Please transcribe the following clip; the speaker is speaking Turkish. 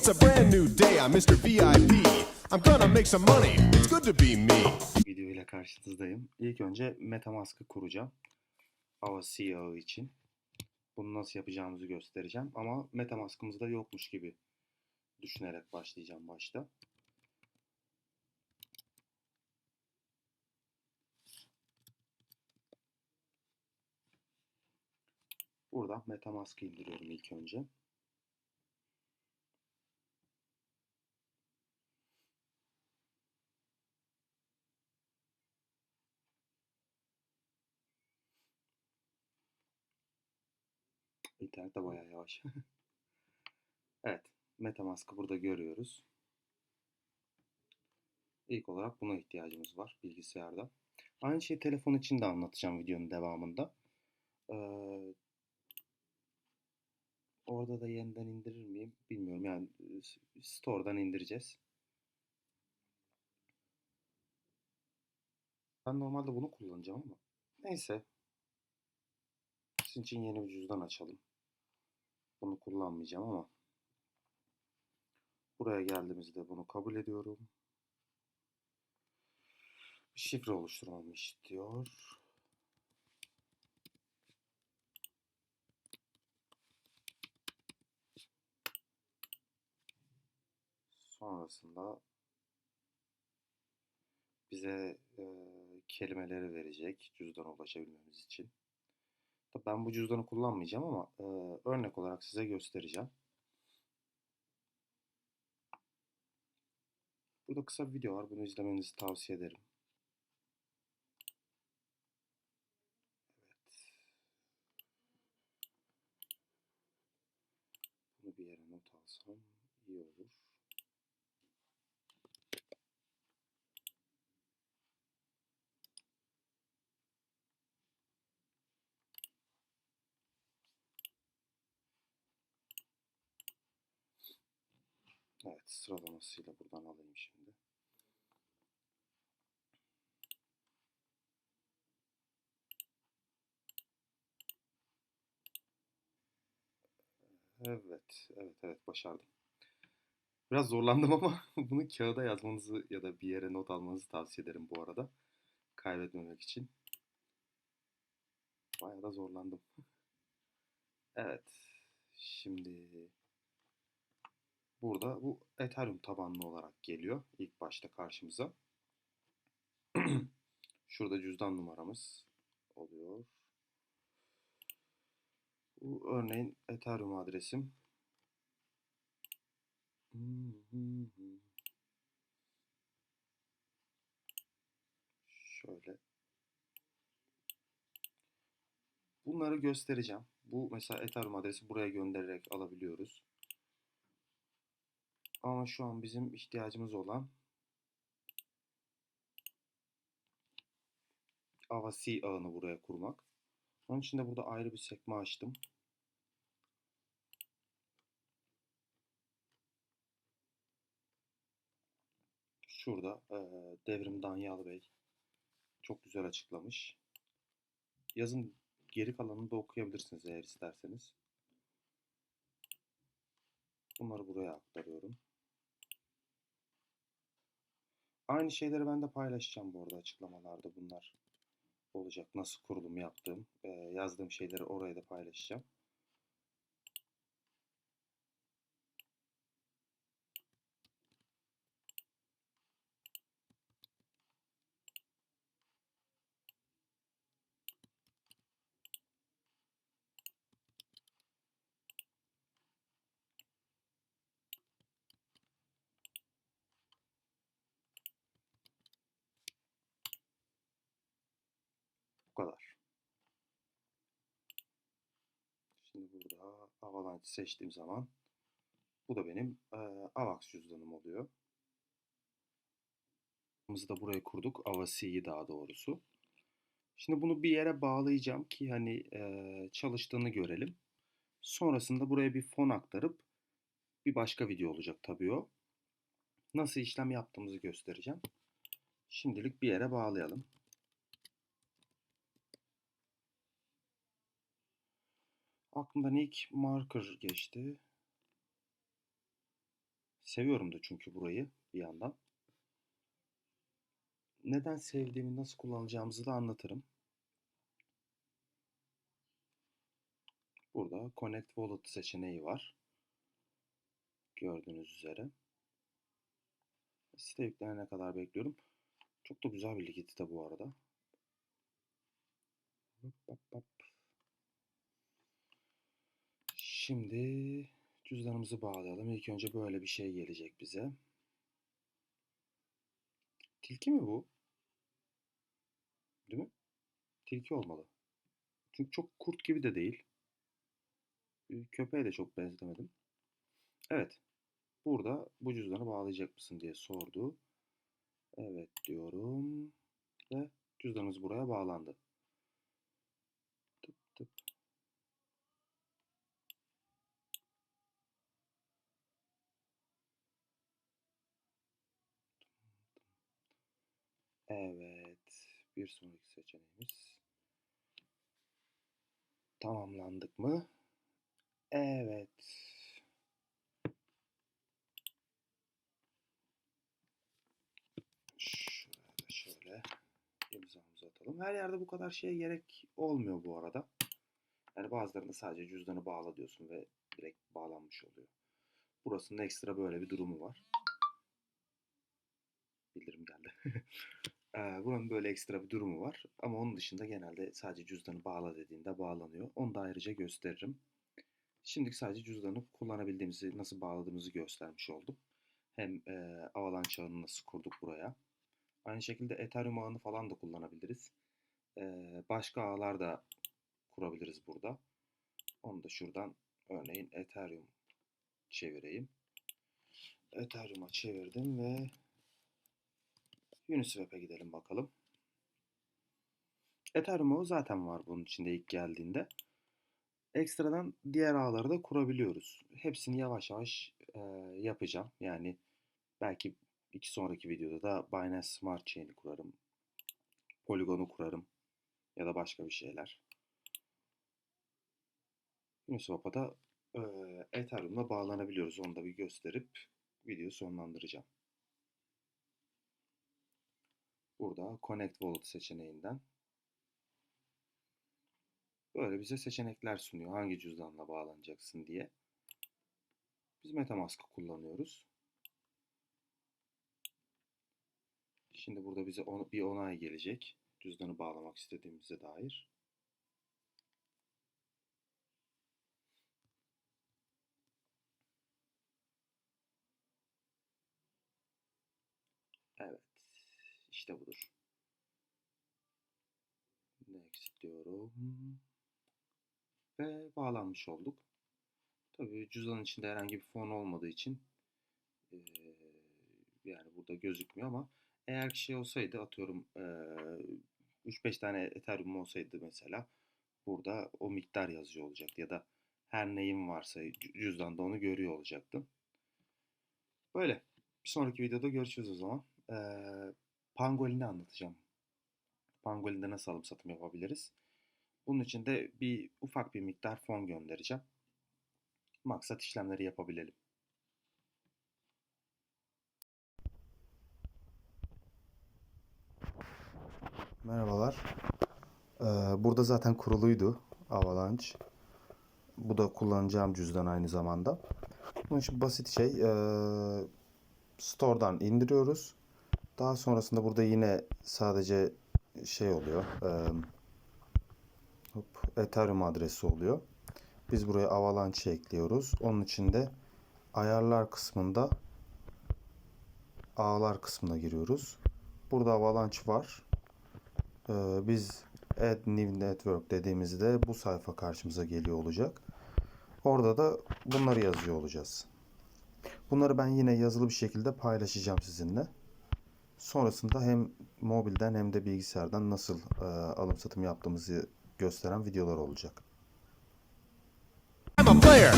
It's a brand new day. I'm Mr. VIP. I'm gonna make some money. It's good to be me. Video ile karşınızdayım. İlk önce Metamask'ı kuracağım. Hava yağı için. Bunu nasıl yapacağımızı göstereceğim. Ama Metamask'ımızda yokmuş gibi düşünerek başlayacağım başta. Burada Metamask'ı indiriyorum ilk önce. İnternet de bayağı yavaş. evet. Metamask'ı burada görüyoruz. İlk olarak buna ihtiyacımız var bilgisayarda. Aynı şeyi telefon için de anlatacağım videonun devamında. Ee, orada da yeniden indirir miyim bilmiyorum. Yani e, store'dan indireceğiz. Ben normalde bunu kullanacağım ama neyse. Sizin için yeni bir cüzdan açalım. Bunu kullanmayacağım ama buraya geldiğimizde bunu kabul ediyorum. Bir şifre oluşturmamı istiyor. Sonrasında bize e, kelimeleri verecek cüzdana ulaşabilmemiz için. Ben bu cüzdanı kullanmayacağım ama e, örnek olarak size göstereceğim. Burada kısa bir video var. Bunu izlemenizi tavsiye ederim. Evet. Bunu bir yere not alsam iyi olur. Evet, sıralamasıyla buradan alayım şimdi. Evet, evet, evet başardım. Biraz zorlandım ama bunu kağıda yazmanızı ya da bir yere not almanızı tavsiye ederim bu arada. Kaybetmemek için. Bayağı da zorlandım. Evet, şimdi burada bu Ethereum tabanlı olarak geliyor ilk başta karşımıza. Şurada cüzdan numaramız oluyor. Bu örneğin Ethereum adresim. Şöyle. Bunları göstereceğim. Bu mesela Ethereum adresi buraya göndererek alabiliyoruz. Ama şu an bizim ihtiyacımız olan Avasi ağını buraya kurmak. Onun için de burada ayrı bir sekme açtım. Şurada e, Devrim Danyalı Bey çok güzel açıklamış. Yazın geri kalanını da okuyabilirsiniz eğer isterseniz. Bunları buraya aktarıyorum. Aynı şeyleri ben de paylaşacağım bu arada açıklamalarda bunlar olacak. Nasıl kurulum yaptığım, yazdığım şeyleri oraya da paylaşacağım. Bu kadar. Burada Avalanche seçtiğim zaman bu da benim e, Avax cüzdanım oluyor. Biz da buraya kurduk. Avasi'yi daha doğrusu. Şimdi bunu bir yere bağlayacağım ki hani e, çalıştığını görelim. Sonrasında buraya bir fon aktarıp bir başka video olacak tabii o. Nasıl işlem yaptığımızı göstereceğim. Şimdilik bir yere bağlayalım. Aklımdan ilk marker geçti. Seviyorum da çünkü burayı bir yandan. Neden sevdiğimi, nasıl kullanacağımızı da anlatırım. Burada Connect Wallet seçeneği var. Gördüğünüz üzere. Site yüklenene kadar bekliyorum. Çok da güzel bir likidite bu arada. Hop, hop, hop. Şimdi cüzdanımızı bağlayalım. İlk önce böyle bir şey gelecek bize. Tilki mi bu? Değil mi? Tilki olmalı. Çünkü çok kurt gibi de değil. Köpeğe de çok benzetemedim. Evet. Burada bu cüzdanı bağlayacak mısın diye sordu. Evet diyorum. Ve cüzdanımız buraya bağlandı. Evet. Bir sonraki seçeneğimiz. Tamamlandık mı? Evet. Şurada şöyle imzamızı atalım. Her yerde bu kadar şeye gerek olmuyor bu arada. Yani bazılarında sadece cüzdanı bağla diyorsun ve direkt bağlanmış oluyor. Burasının ekstra böyle bir durumu var. Bildirim geldi. Eee, Buranın böyle ekstra bir durumu var. Ama onun dışında genelde sadece cüzdanı bağla dediğinde bağlanıyor. Onu da ayrıca gösteririm. Şimdilik sadece cüzdanı kullanabildiğimizi, nasıl bağladığımızı göstermiş oldum. Hem eee Avalanche ağını nasıl kurduk buraya. Aynı şekilde Ethereum ağını falan da kullanabiliriz. Eee, başka ağlar da kurabiliriz burada. Onu da şuradan örneğin Ethereum çevireyim. Ethereum'a çevirdim ve Uniswap'e gidelim bakalım. Ethereum ağı zaten var bunun içinde ilk geldiğinde. Ekstradan diğer ağları da kurabiliyoruz. Hepsini yavaş yavaş e, yapacağım. Yani belki iki sonraki videoda da Binance Smart Chain'i kurarım. Polygon'u kurarım. Ya da başka bir şeyler. Uniswap'a da e, Ethereum'la bağlanabiliyoruz. Onu da bir gösterip videoyu sonlandıracağım. Burada Connect Wallet seçeneğinden böyle bize seçenekler sunuyor. Hangi cüzdanla bağlanacaksın diye. Biz MetaMask'ı kullanıyoruz. Şimdi burada bize on- bir onay gelecek. Cüzdanı bağlamak istediğimize dair. Evet. İşte budur. Next diyorum. Ve bağlanmış olduk. Tabii cüzdanın içinde herhangi bir fon olmadığı için eee, yani burada gözükmüyor ama eğer şey olsaydı atıyorum eee 3-5 tane Ethereum olsaydı mesela burada o miktar yazıyor olacaktı ya da her neyin varsa cü- cüzdanda onu görüyor olacaktın. Böyle. Bir sonraki videoda görüşürüz o zaman. Eee Pangolin'i anlatacağım. Pangolin'de nasıl alım satım yapabiliriz? Bunun için de bir ufak bir miktar fon göndereceğim. Maksat işlemleri yapabilelim. Merhabalar. Ee, burada zaten kuruluydu Avalanche. Bu da kullanacağım cüzdan aynı zamanda. Bunun için basit şey. ee, Store'dan indiriyoruz. Daha sonrasında burada yine sadece şey oluyor. ee, hop, Ethereum adresi oluyor. Biz buraya Avalanche ekliyoruz. Onun için de ayarlar kısmında ağlar kısmına giriyoruz. Burada Avalanche var. Ee, biz Add New Network dediğimizde bu sayfa karşımıza geliyor olacak. Orada da bunları yazıyor olacağız. Bunları ben yine yazılı bir şekilde paylaşacağım sizinle. Sonrasında hem mobilden hem de bilgisayardan nasıl e, alım satım yaptığımızı gösteren videolar olacak. I'm a player.